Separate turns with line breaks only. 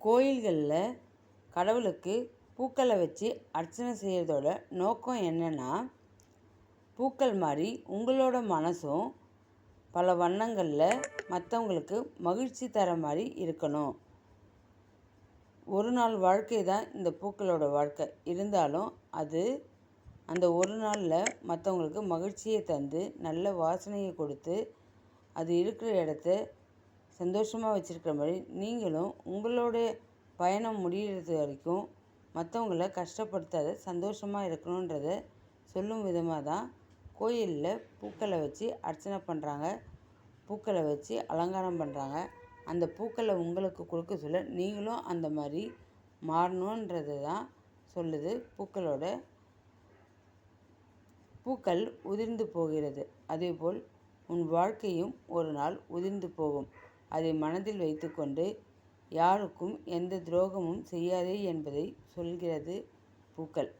கோயில்களில் கடவுளுக்கு பூக்களை வச்சு அர்ச்சனை செய்கிறதோட நோக்கம் என்னென்னா பூக்கள் மாதிரி உங்களோட மனசும் பல வண்ணங்களில் மற்றவங்களுக்கு மகிழ்ச்சி தர மாதிரி இருக்கணும். ஒரு நாள் வாழ்க்கை தான் இந்த பூக்களோட வாழ்க்கை. இருந்தாலும் அது அந்த ஒரு நாளில் மற்றவங்களுக்கு மகிழ்ச்சியை தந்து நல்ல வாசனையை கொடுத்து அது இருக்கிற இடத்த சந்தோஷமாக வச்சுருக்கிற மாதிரி நீங்களும் உங்களுடைய பயணம் முடிகிறது வரைக்கும் மற்றவங்கள கஷ்டப்படுத்தாத சந்தோஷமாக இருக்கணுன்றத சொல்லும் விதமாக தான் கோயிலில் பூக்களை வச்சு அர்ச்சனை பண்ணுறாங்க பூக்களை வச்சு அலங்காரம் பண்ணுறாங்க அந்த பூக்களை உங்களுக்கு கொடுக்க சொல்ல நீங்களும் அந்த மாதிரி மாறணுன்றது தான் சொல்லுது பூக்களோட. பூக்கள் உதிர்ந்து போகிறது. அதேபோல் உன் வாழ்க்கையும் ஒரு நாள் உதிர்ந்து போகும். அதை மனதில் வைத்துக்கொண்டு யாருக்கும் எந்த துரோகமும் செய்யாதே என்பதை சொல்கிறது பூக்கள்.